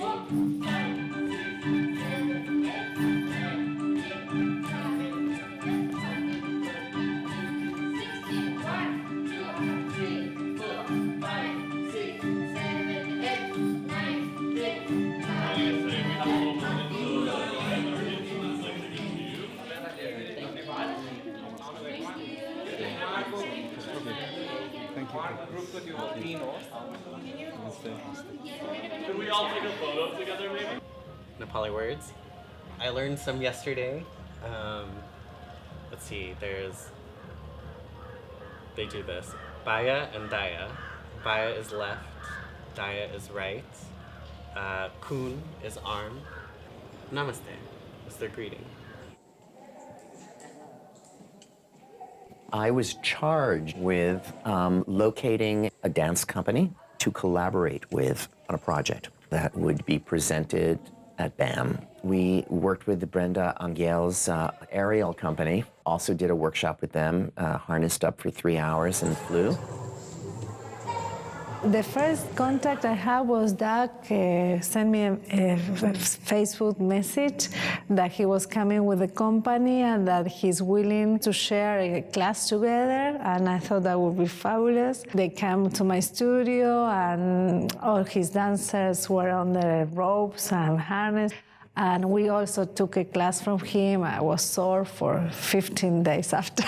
one, two, three. Can we all take a photo together, maybe? Nepali words. I learned some yesterday. Um, let's see, there's. They do this. Baya and Daya. Baya is left, Daya is right. Uh, kun is arm. Namaste is their greeting. I was charged with um, locating a dance company to collaborate with on a project that would be presented at BAM. We worked with Brenda Angel's uh, aerial company, also did a workshop with them, uh, harnessed up for three hours and flew. The first contact I had was Doug uh, sent me a, a Facebook message that he was coming with the company and that he's willing to share a class together. And I thought that would be fabulous. They came to my studio and all his dancers were on the ropes and harness. And we also took a class from him. I was sore for 15 days after.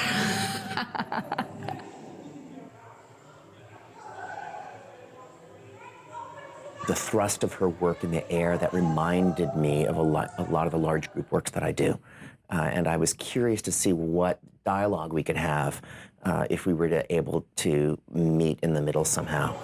the thrust of her work in the air that reminded me of a lot, a lot of the large group works that I do. Uh, and I was curious to see what dialogue we could have uh, if we were to able to meet in the middle somehow.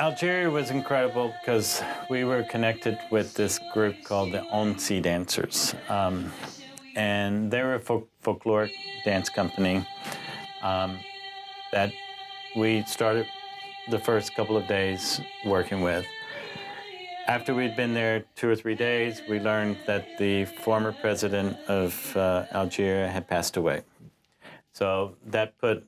Algeria was incredible because we were connected with this group called the Onsi Dancers. Um, and they were a folk- folkloric dance company um, that we started the first couple of days working with. After we'd been there two or three days, we learned that the former president of uh, Algeria had passed away. So that put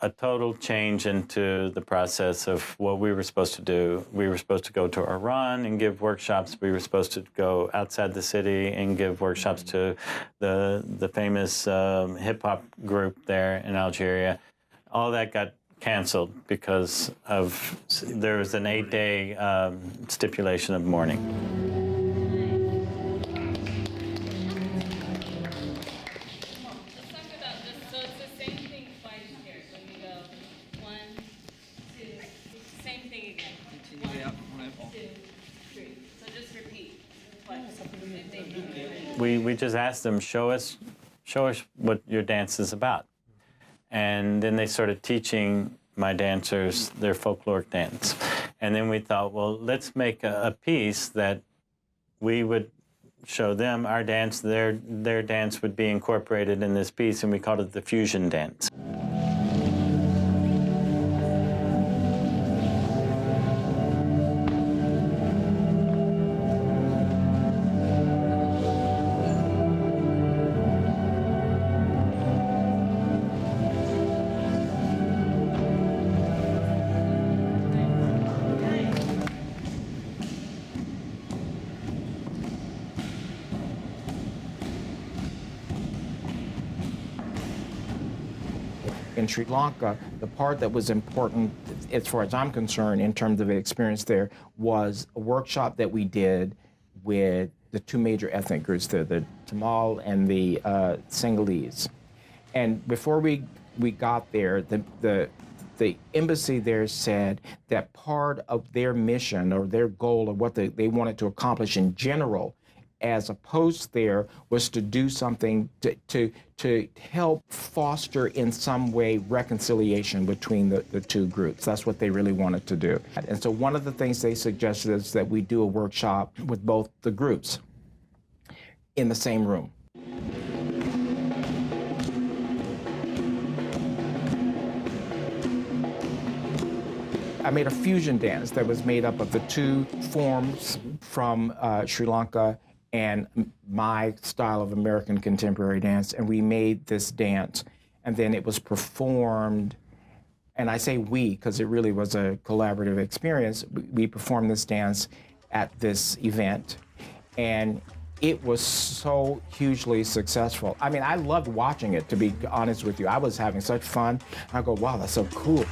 a total change into the process of what we were supposed to do. We were supposed to go to Iran and give workshops. We were supposed to go outside the city and give workshops to the the famous um, hip hop group there in Algeria. All that got canceled because of there was an eight day um, stipulation of mourning. We, just asked them, show us, show us what your dance is about. And then they started teaching my dancers their folkloric dance. And then we thought, well, let's make a, a piece that we would show them our dance, their, their dance would be incorporated in this piece, and we called it the fusion dance. In Sri Lanka, the part that was important, as far as I'm concerned, in terms of experience there, was a workshop that we did with the two major ethnic groups, the, the Tamil and the uh, Sinhalese. And before we, we got there, the, the the embassy there said that part of their mission or their goal or what they, they wanted to accomplish in general as opposed there was to do something to, to, to help foster in some way reconciliation between the, the two groups. That's what they really wanted to do. And so one of the things they suggested is that we do a workshop with both the groups in the same room. I made a fusion dance that was made up of the two forms from uh, Sri Lanka and my style of American contemporary dance. And we made this dance, and then it was performed. And I say we because it really was a collaborative experience. We- performed this dance at this event, and it was so hugely successful. I mean, I loved watching it, to be honest with you. I was having such fun. I go, wow, that's so cool.